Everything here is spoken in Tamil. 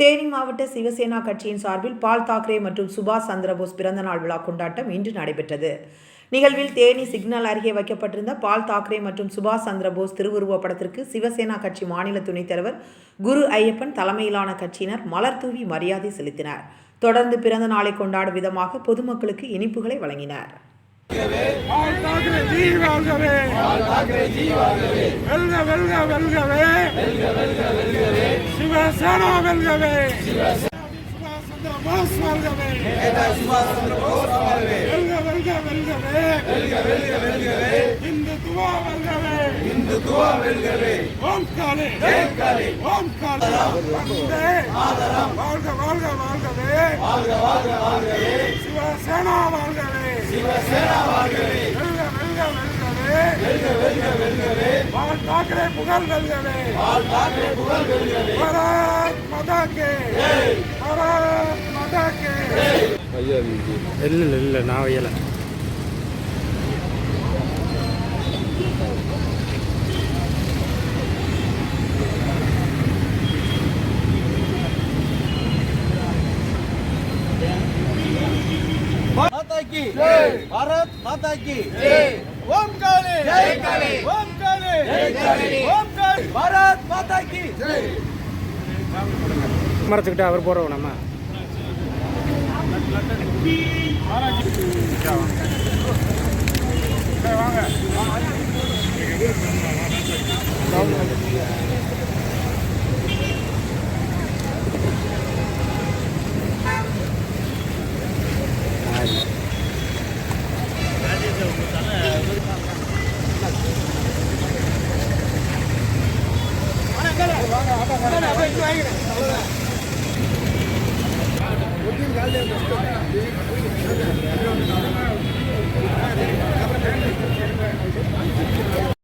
தேனி மாவட்ட சிவசேனா கட்சியின் சார்பில் பால் தாக்கரே மற்றும் சுபாஷ் சந்திரபோஸ் பிறந்தநாள் விழா கொண்டாட்டம் இன்று நடைபெற்றது. நிகழ்வில் தேனி சிக்னல் அருகே வைக்கப்பட்டிருந்த பால் தாக்கரே மற்றும் சுபாஷ் சந்திரபோஸ் திருவுருவப் படத்திற்கு சிவசேனா கட்சி மாநில துணைத் தலைவர் குரு ஐயப்பன் தலைமையிலான கட்சியினர் மலர் தூவி மரியாதை செலுத்தினர். தொடர்ந்து பிறந்த நாளை கொண்டாடும் விதமாக பொதுமக்களுக்கு இனிப்புகளை வழங்கினர். வெல்க வெல்க வெல்கவே. சிவசேனா வெல்கவே சுபாஷ் சந்திர போஸ் வாழ்கவே வெல்க வெல்க வெல்கவே இந்துத்துவா வெல்கவே ஓம் ஓம் வந்தே வாழ்க வாழ்க வாழ்கவே சிவசேனா வாழ்கவே வெல்க வெல்கவே பால் தாக்கரே புகழ் வெல்கவே பாரத் மாதா கே பாரத் மாதா கே இல்லை இல்லை இல்லை நான் வையலை माता की भारत माता की ओम काले जय பாரத் மாதா கி மரத்துக்கிட்ட அவர் போறோம் நம்ம. வாங்கிக்கிறேன்